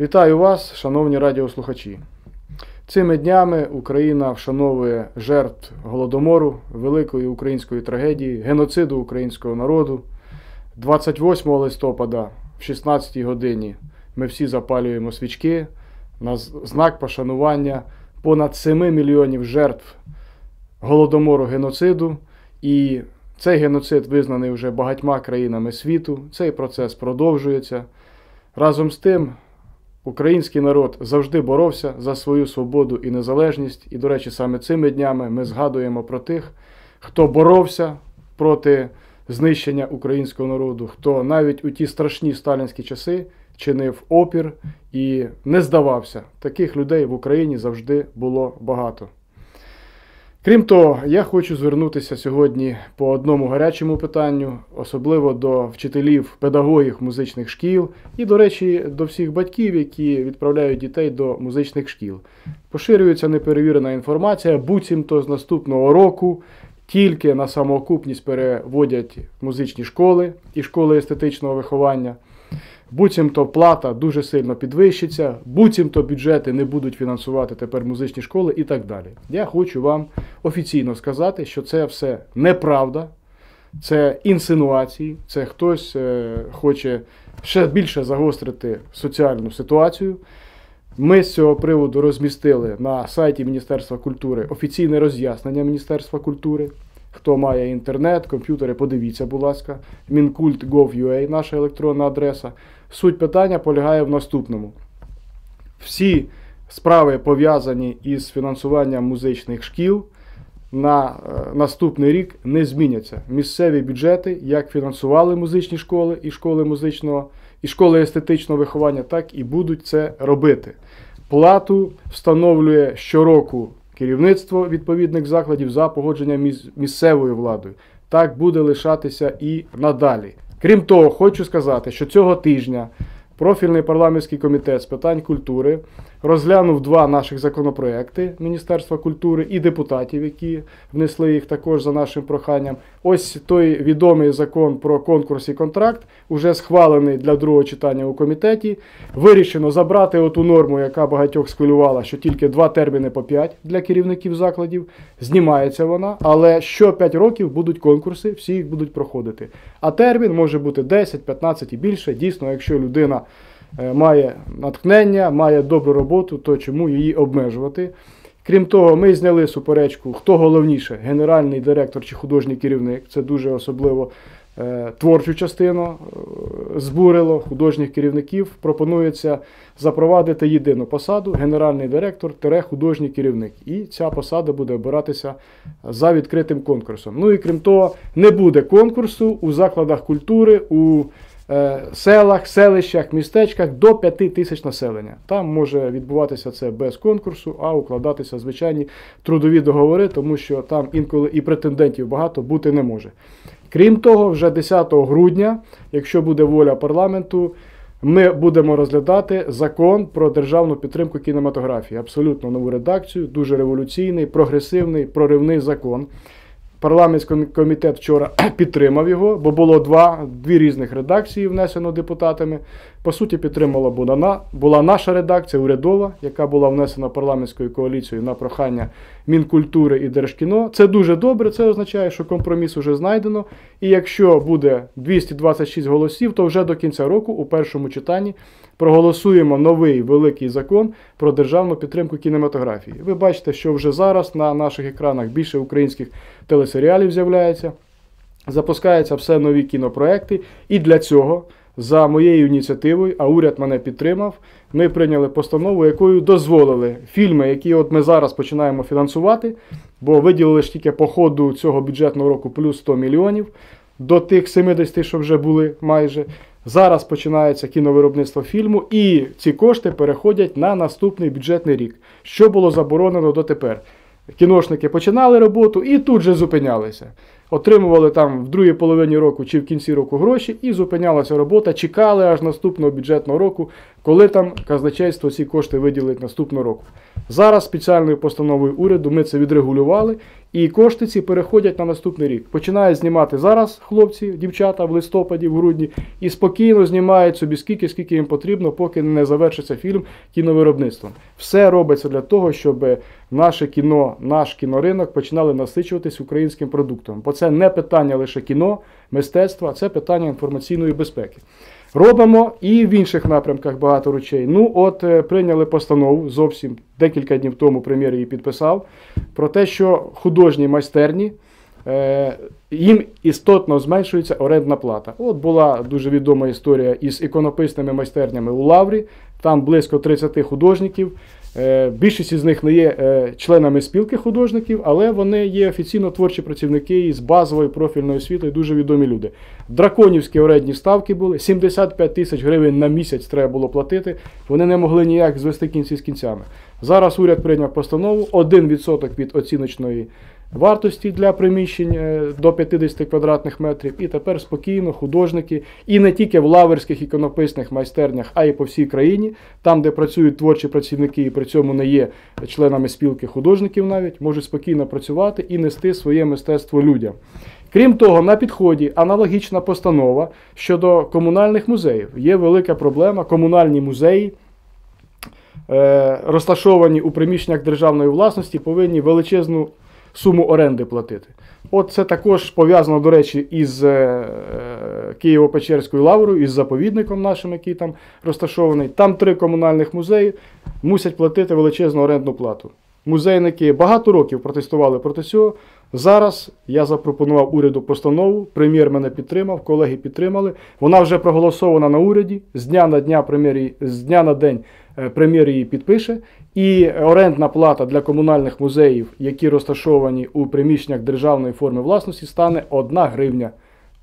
Вітаю вас, шановні радіослухачі. Цими днями Україна вшановує жертв голодомору, великої української трагедії, геноциду українського народу. 28 листопада в 16 годині ми всі запалюємо свічки на знак пошанування понад 7 мільйонів жертв голодомору геноциду. І цей геноцид визнаний вже багатьма країнами світу. Цей процес продовжується. Разом з тим, український народ завжди боровся за свою свободу і незалежність. І, до речі, саме цими днями ми згадуємо про тих, хто боровся проти знищення українського народу, хто навіть у ті страшні сталінські часи чинив опір і не здавався. Таких людей в Україні завжди було багато. Крім того, я хочу звернутися сьогодні по одному гарячому питанню, особливо до вчителів, педагогів музичних шкіл і, до речі, до всіх батьків, які відправляють дітей до музичних шкіл. Поширюється неперевірена інформація, буцімто з наступного року тільки на самоокупність переводять музичні школи і школи естетичного виховання. Буцімто плата дуже сильно підвищиться, буцімто бюджети не будуть фінансувати тепер музичні школи і так далі. Я хочу вам офіційно сказати, що це все неправда, це інсинуації, це хтось е, хоче ще більше загострити соціальну ситуацію. Ми з цього приводу розмістили на сайті Міністерства культури офіційне роз'яснення Міністерства культури. Хто має інтернет, комп'ютери, подивіться, будь ласка, Мінкульт.gov.ua, наша електронна адреса. Суть питання полягає в наступному. Всі справи пов'язані із фінансуванням музичних шкіл на е, наступний рік не зміняться. Місцеві бюджети, як фінансували музичні школи і школи музичного, і школи естетичного виховання, так і будуть це робити. Плату встановлює щороку керівництво відповідних закладів за погодженням місцевою владою. Так буде лишатися і надалі. Крім того, хочу сказати, що цього тижня профільний парламентський комітет з питань культури розглянув два наших законопроекти Міністерства культури і депутатів, які внесли їх також за нашим проханням. Ось той відомий закон про конкурс і контракт, уже схвалений для другого читання у комітеті. Вирішено забрати оту норму, яка багатьох схвилювала, що тільки два терміни по п'ять для керівників закладів. Знімається вона, але що 5 років будуть конкурси, всі їх будуть проходити. А термін може бути 10, 15 і більше. Дійсно, якщо людина. Е, має натхнення, має добру роботу, то чому її обмежувати? Крім того, ми зняли суперечку, хто головніше, генеральний директор чи художній керівник. Це дуже особливо е, творчу частину е, збурило художніх керівників. Пропонується запровадити єдину посаду генеральний директор художній керівник. І ця посада буде обиратися за відкритим конкурсом. Ну і крім того, не буде конкурсу у закладах культури. у селах, селищах, містечках до 5 тисяч населення. Там може відбуватися це без конкурсу, а укладатися звичайні трудові договори, тому що там інколи і претендентів багато бути не може. Крім того, вже 10 грудня, якщо буде воля парламенту, ми будемо розглядати закон про державну підтримку кінематографії. Абсолютно нову редакцію, дуже революційний, прогресивний, проривний закон. Парламентський комітет вчора підтримав його, бо було два, дві різних редакції внесено депутатами. По суті, підтримала була, була наша редакція, урядова, яка була внесена парламентською коаліцією на прохання Мінкультури і Держкіно. Це дуже добре, це означає, що компроміс вже знайдено. І якщо буде 226 голосів, то вже до кінця року, у першому читанні, проголосуємо новий великий закон про державну підтримку кінематографії. Ви бачите, що вже зараз на наших екранах більше українських телесеріалів з'являється. Запускаються все нові кінопроекти, і для цього за моєю ініціативою, а уряд мене підтримав. Ми прийняли постанову, якою дозволили фільми, які от ми зараз починаємо фінансувати, бо виділили ж тільки по ходу цього бюджетного року плюс 100 мільйонів до тих 70, що вже були майже. Зараз починається кіновиробництво фільму, і ці кошти переходять на наступний бюджетний рік, що було заборонено дотепер. Кіношники починали роботу і тут же зупинялися отримували там в другій половині року чи в кінці року гроші, і зупинялася робота, чекали аж наступного бюджетного року, коли там казначейство ці кошти виділить наступного року. Зараз спеціальною постановою уряду ми це відрегулювали, І кошти ці переходять на наступний рік. Починають знімати зараз хлопці, дівчата в листопаді, в грудні, і спокійно знімають собі скільки, скільки їм потрібно, поки не завершиться фільм кіновиробництвом. Все робиться для того, щоб наше кіно, наш кіноринок починали насичуватись українським продуктом. Бо це не питання лише кіно, мистецтва, це питання інформаційної безпеки. Робимо і в інших напрямках багато речей. Ну, от е, прийняли постанову зовсім декілька днів тому прем'єр її підписав про те, що художні майстерні е, їм істотно зменшується орендна плата. От була дуже відома історія із іконописними майстернями у Лаврі. Там близько 30 художників. Е, більшість із них не є е, членами спілки художників, але вони є офіційно творчі працівники із базовою профільною освітою, дуже відомі люди. Драконівські орендні ставки були, 75 тисяч гривень на місяць треба було платити. Вони не могли ніяк звести кінці з кінцями. Зараз уряд прийняв постанову 1% від оціночної вартості для приміщень е, до 50 квадратних метрів. І тепер спокійно художники, і не тільки в лаверських іконописних майстернях, а й по всій країні, там, де працюють творчі працівники, і при цьому не є членами спілки художників, навіть можуть спокійно працювати і нести своє мистецтво людям. Крім того, на підході аналогічна постанова щодо комунальних музеїв. Є велика проблема. Комунальні музеї, е, розташовані у приміщеннях державної власності, повинні величезну суму оренди платити. От це також пов'язано, до речі, із е, Києво-Печерською лаврою, із заповідником нашим, який там розташований. Там три комунальних музеї мусять платити величезну орендну плату. Музейники багато років протестували проти цього. Зараз я запропонував уряду постанову. Прем'єр мене підтримав, колеги підтримали. Вона вже проголосована на уряді. З дня на дня прем'єр з дня на день е, прем'єр її підпише. І орендна плата для комунальних музеїв, які розташовані у приміщеннях державної форми власності, стане 1 гривня.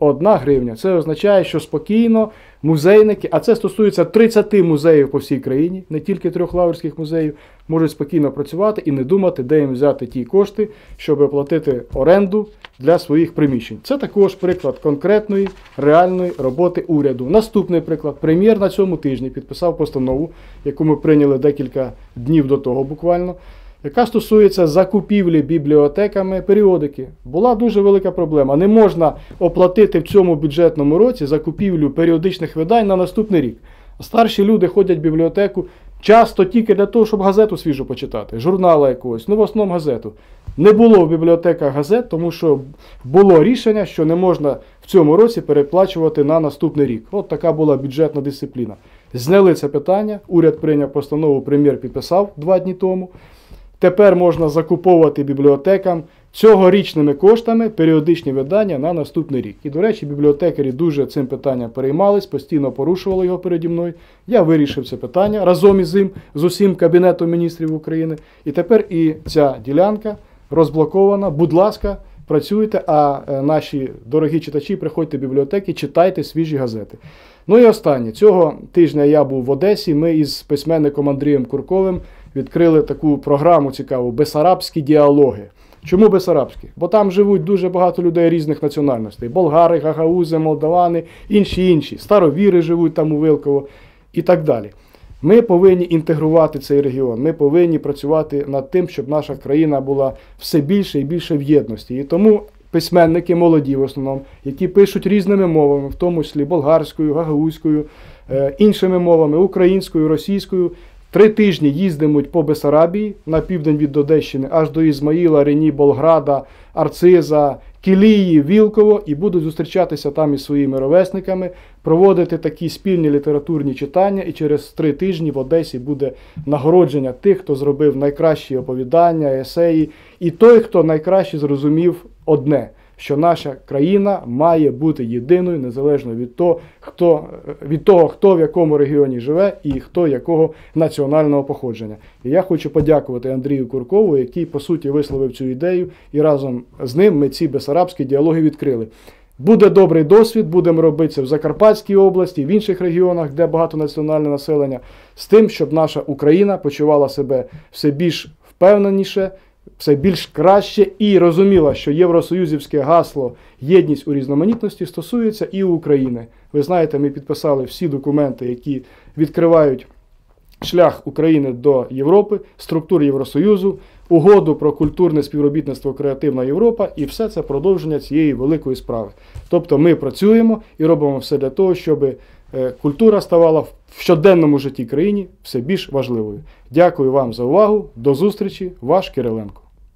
Одна гривня. Це означає, що спокійно музейники, а це стосується 30 музеїв по всій країні, не тільки трьох лаврських музеїв, можуть спокійно працювати і не думати, де їм взяти ті кошти, щоб оплатити оренду для своїх приміщень. Це також приклад конкретної реальної роботи уряду. Наступний приклад. Прем'єр на цьому тижні підписав постанову, яку ми прийняли декілька днів до того буквально яка стосується закупівлі бібліотеками періодики. Була дуже велика проблема. Не можна оплатити в цьому бюджетному році закупівлю періодичних видань на наступний рік. Старші люди ходять в бібліотеку часто тільки для того, щоб газету свіжу почитати, журнала якогось, ну в основному газету. Не було в бібліотеках газет, тому що було рішення, що не можна в цьому році переплачувати на наступний рік. От така була бюджетна дисципліна. Зняли це питання, уряд прийняв постанову, прем'єр підписав два дні тому. Тепер можна закуповувати бібліотекам цьогорічними коштами періодичні видання на наступний рік. І, до речі, бібліотекарі дуже цим питанням переймались, постійно порушували його переді мною. Я вирішив це питання разом із ним, з усім Кабінетом міністрів України. І тепер і ця ділянка розблокована. Будь ласка, працюйте, а е, наші дорогі читачі, приходьте в бібліотеки, читайте свіжі газети. Ну і останнє. Цього тижня я був в Одесі. Ми із письменником Андрієм Курковим відкрили таку програму цікаву Бесарабські діалоги. Чому Бесарабські? Бо там живуть дуже багато людей різних національностей: болгари, гагаузи, молдавани, інші інші, старовіри живуть там у Вилково і так далі. Ми повинні інтегрувати цей регіон. Ми повинні працювати над тим, щоб наша країна була все більше і більше в єдності. І тому письменники молоді, в основному, які пишуть різними мовами, в тому числі болгарською, гагаузькою, е, іншими мовами, українською, російською. Три тижні їздимуть по Бесарабії на південь від Одещини, аж до Ізмаїла, Рені, Болграда, Арциза, Кілії, Вілково і будуть зустрічатися там із своїми ровесниками, проводити такі спільні літературні читання. І через три тижні в Одесі буде нагородження тих, хто зробив найкращі оповідання, есеї, і той, хто найкраще зрозумів одне що наша країна має бути єдиною незалежно від того, хто від того, хто в якому регіоні живе і хто якого національного походження. І я хочу подякувати Андрію Куркову, який по суті висловив цю ідею, і разом з ним ми ці бесарабські діалоги відкрили. Буде добрий досвід, будемо робити це в Закарпатській області, в інших регіонах, де багатонаціональне населення, з тим, щоб наша Україна почувала себе все більш впевненіше все більш краще і розуміла, що євросоюзівське гасло єдність у різноманітності стосується і України. Ви знаєте, ми підписали всі документи, які відкривають шлях України до Європи, структур Євросоюзу. угоду про культурне співробітництво Креативна Європа, і все це продовження цієї великої справи. Тобто ми працюємо і робимо все для того, щоб е, культура ставала в щоденному житті країні все більш важливою. Дякую вам за увагу. До зустрічі, ваш Кириленко.